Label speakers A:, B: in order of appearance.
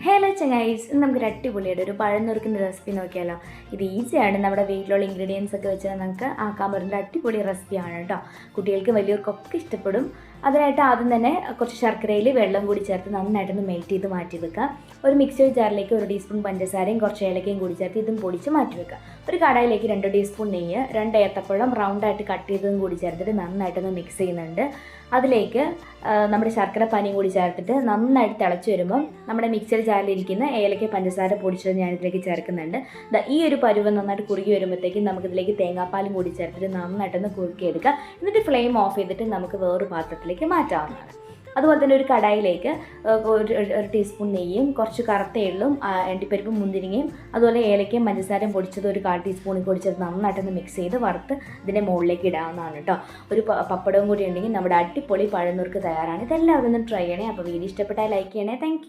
A: Hello ചങ്ങായിസ് ഇന്ന് നമുക്കൊരു അടിപൊളിയായിട്ട് ഒരു പഴം നുറുക്കുന്ന റെസിപ്പി നോക്കിയാലോ. ഇത് ഈസിയാണ് നമ്മുടെ വീട്ടിലുള്ള ഇൻഗ്രീഡിയൻസ് ഒക്കെ വെച്ച് നമുക്ക് ആക്കാൻ പറ്റുന്ന അടിപൊളി റെസിപ്പിയാണ് കേട്ടോ. കുട്ടികൾക്ക് വലിയവർക്കൊക്കെ ഇഷ്ടപ്പെടും. അതിനായിട്ട് ആദ്യം തന്നെ കുറച്ച് ശർക്കരയിൽ വെള്ളം കൂടി ചേർത്ത് നന്നായിട്ടൊന്ന് മെൽറ്റ് ചെയ്ത് മാറ്റി വെക്കുക. ഒരു മിക്സർ ജാറിലേക്ക് ഒരു ടീസ്പൂൺ പഞ്ചസാരയും കുറച്ച് ഏലക്കയും കൂടി ചേർത്ത് ഇതും പൊടിച്ച് മാറ്റി വെക്കുക. ഒരു കടായിലേക്ക് രണ്ട് ടീസ്പൂൺ നെയ്യ് രണ്ട് ഏത്തപ്പഴം റൗണ്ടായിട്ട് കട്ട് ചെയ്തതും കൂടി ചേർത്തിട്ട് നന്നായിട്ടൊന്ന് മിക്സ് ചെയ്യുന്നുണ്ട്. അതിലേക്ക് നമ്മുടെ ശർക്കര പാനിയും കൂടി ചേർത്തിട്ട് നന്നായിട്ട് തിളച്ച് വരുമ്പം നമ്മുടെ മിക്സർ ജാറിലിരിക്കുന്ന ഏലക്ക പഞ്ചസാര പൊടിച്ചത് ഞാൻ ഇതിലേക്ക് ചേർക്കുന്നുണ്ട് ഈ ഒരു പരുവം നന്നായിട്ട് കുറുകി വരുമ്പോഴത്തേക്കും നമുക്കിതിലേക്ക് തേങ്ങാപ്പാലും കൂടി ചേർത്തിട്ട് നന്നായിട്ടൊന്ന് കുറുക്കിയെടുക്കുക എന്നിട്ട് ഫ്ലെയിം ഓഫ് ചെയ്തിട്ട് നമുക്ക് വേറൊരു പാത്രത്തിലേക്ക് മാറ്റാവുന്നതാണ്. അതുപോലെ തന്നെ ഒരു കടായിലേക്ക് ഒരു ഒരു- ടീസ്പൂൺ നെയ്യും കുറച്ച് കറുത്ത എള്ളും എണ്ടിപ്പരിപ്പും മുന്തിരിങ്ങയും അതുപോലെ ഏലക്കയും പഞ്ചസാരയും പൊടിച്ചത് ഒരു കാൽ ടീസ്പൂണിൽ കൂടി ചേർത്ത് നന്നായിട്ടൊന്ന് മിക്സ് ചെയ്ത് വറുത്ത് ഇതിന്റെ മുകളിലേക്ക് ഇടാവുന്നതാണ് കേട്ടോ ഒരു പപ്പടവും കൂടി ഉണ്ടെങ്കിൽ നമ്മുടെ അടിപൊളി പഴന്നൂർക്ക് തയ്യാറാണ്. ഇതെല്ലാവരും ഒന്ന് ട്രൈ ചെയ്യണേ. അപ്പോൾ വീഡിയോ ഇഷ്ടപ്പെട്ടാൽ ലൈക്ക് ചെയ്യണേ. താങ്ക്